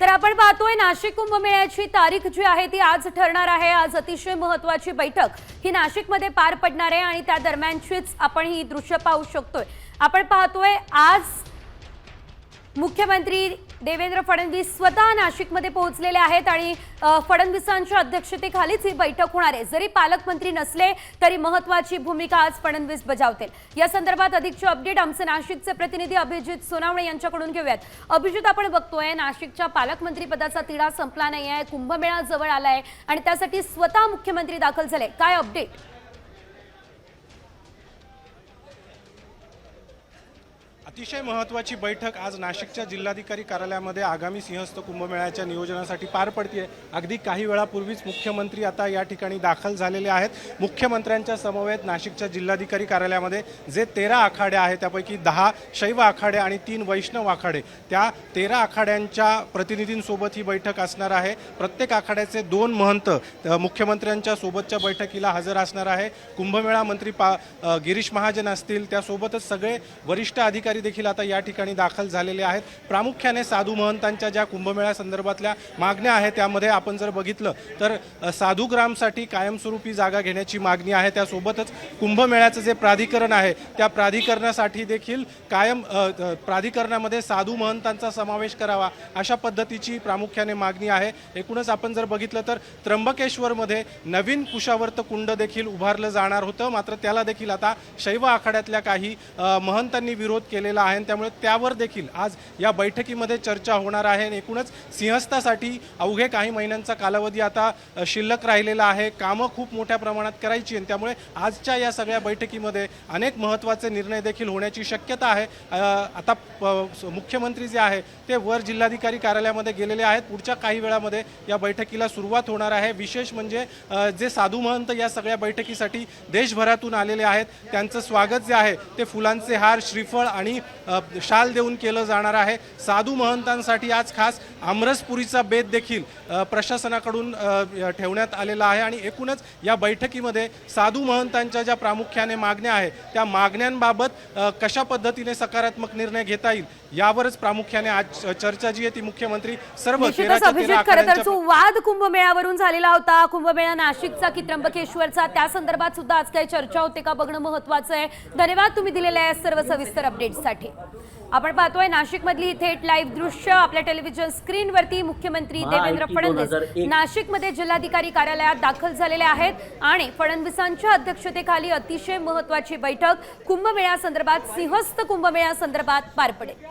तर आपण पाहतोय नाशिक कुंभमेळ्याची तारीख जी आहे ती आज ठरणार आहे. आज अतिशय महत्वाची बैठक ही नाशिकमध्ये पार पडणार आहे आणि त्या दरम्यानचीच आपण ही दृश्य पाहू शकतोय. आपण पाहतोय आज मुख्यमंत्री देवेंद्र फडणवीस स्वतः नाशिकमध्ये पोहोचलेले आहेत आणि फडणवीसांच्या अध्यक्षतेखालीच ही बैठक होणार आहे. जरी पालकमंत्री नसले तरी महत्वाची भूमिका आज फडणवीस बजावतील. या संदर्भात अधिकचे अपडेट आमचे नाशिकचे प्रतिनिधी अभिजित सोनावणे यांच्याकडून घेऊयात. अभिजित आपण बघतोय नाशिकच्या पालकमंत्री पदाचा तिढा संपला नाही आहे कुंभमेळा जवळ आला आहे आणि त्यासाठी स्वतः मुख्यमंत्री दाखल झाले. काय अपडेट अतिशय महत्त्वाची बैठक आज नाशिकच्या जिल्हाधिकारी कार्यालयामध्ये आगामी सिंहस्थ कुंभमेळ्याच्या नियोजनासाठी पार पडते अगदी काही वेळापूर्वीच मुख्यमंत्री आता या ठिकाणी दाखल झालेले आहेत. मुख्यमंत्र्यांच्या समवेत नाशिकच्या जिल्हाधिकारी कार्यालयामध्ये जे तेरा आखाडे आहेत त्यापैकी दहा शैव आखाडे आणि तीन वैष्णव आखाडे. त्या तेरा आखाड्यांच्या प्रतिनिधींसोबत ही बैठक असणार आहे. प्रत्येक आखाड्याचे दोन महंत मुख्यमंत्र्यांच्या सोबतच्या बैठकीला हजर असणार आहे. कुंभमेळा मंत्री पा गिरीश महाजन असतील. त्यासोबतच सगळे वरिष्ठ अधिकारी देखील आता या ठिकाणी दाखल झालेले आहेत. प्रामुख्याने साधू महंतांच्या ज्या कुंभमेळ्या संदर्भातल्या मागण्या आहेत त्यामध्ये आपण जर बघितलं तर साधूग्रामसाठी ग्रामसाठी कायमस्वरूपी जागा घेण्याची मागणी आहे. त्यासोबतच कुंभमेळ्याचं जे प्राधिकरण आहे त्या प्राधिकरणासाठी देखील कायम प्राधिकरणामध्ये साधू महंतांचा समावेश करावा अशा पद्धतीची प्रामुख्याने मागणी आहे. एकूणच आपण जर बघितलं तर त्र्यंबकेश्वरमध्ये नवीन कुशावर्त कुंड देखील उभारलं जाणार होतं. मात्र त्याला देखील आता शैव आखाड्यातल्या काही महंतांनी विरोध केलेला आहे आणि त्यामुळे त्यावर देखील आज या बैठकीमध्ये चर्चा होणार आहे. आणि एकूणच सिंहस्थासाठी अवघे काही महिन्यांचा कालावधी आता शिल्लक राहिलेला आहे. कामं खूप मोठ्या प्रमाणात करायची आणि त्यामुळे आजच्या या सगळ्या बैठकीमध्ये अनेक महत्त्वाचे निर्णय देखील होण्याची शक्यता आहे. आता प- मुख्यमंत्री जे आहे ते वर जिल्हाधिकारी कार्यालयामध्ये गेलेले आहेत. पुढच्या काही वेळामध्ये या बैठकीला सुरुवात होणार आहे. विशेष म्हणजे जे साधू महंत या सगळ्या बैठकीसाठी देशभरातून आलेले आहेत त्यांचं स्वागत जे आहे ते फुलांचे हार श्रीफळ आणि शाल देऊन केलं जाणार आहे. साधू महंतांसाठी आज खास आमरसपुरीचा बेत देखील प्रशासनाकडून ठेवण्यात आलेला आहे आणि एकूणच या बैठकीमध्ये साधू महंतांच्या ज्या प्रामुख्याने मागण्या आहेत त्या मागण्यांबाबत कशा पद्धतीने सकारात्मक निर्णय घेता येईल यावरच प्रामुख्याने आज चर्चा जी आहे ती मुख्यमंत्री सर्व वाद कुंभमेळ्यावरून झालेला होता कुंभमेळा नाशिकचा की त्र्यंबकेश्वरचा त्या संदर्भात सुद्धा आज काही चर्चा होते का बघणं महत्वाचं आहे. धन्यवाद तुम्ही दिलेल्या सर्व सविस्तर अपडेट्ससाठी आपण पाहतोय नाशिक मधली थेट लाईव्ह दृश्य आपल्या टेलिव्हिजन स्क्रीनवरती मुख्यमंत्री देवेंद्र फडणवीस. 2001 नाशिकमध्ये जिल्हाधिकारी कार्यालयात दाखल झालेले आहेत आणि फडणवीसांच्या अध्यक्षतेखाली अतिशय महत्वाची बैठक कुंभमेळ्यासंदर्भात सिंहस्थ कुंभमेळ्यासंदर्भात पार पडेल.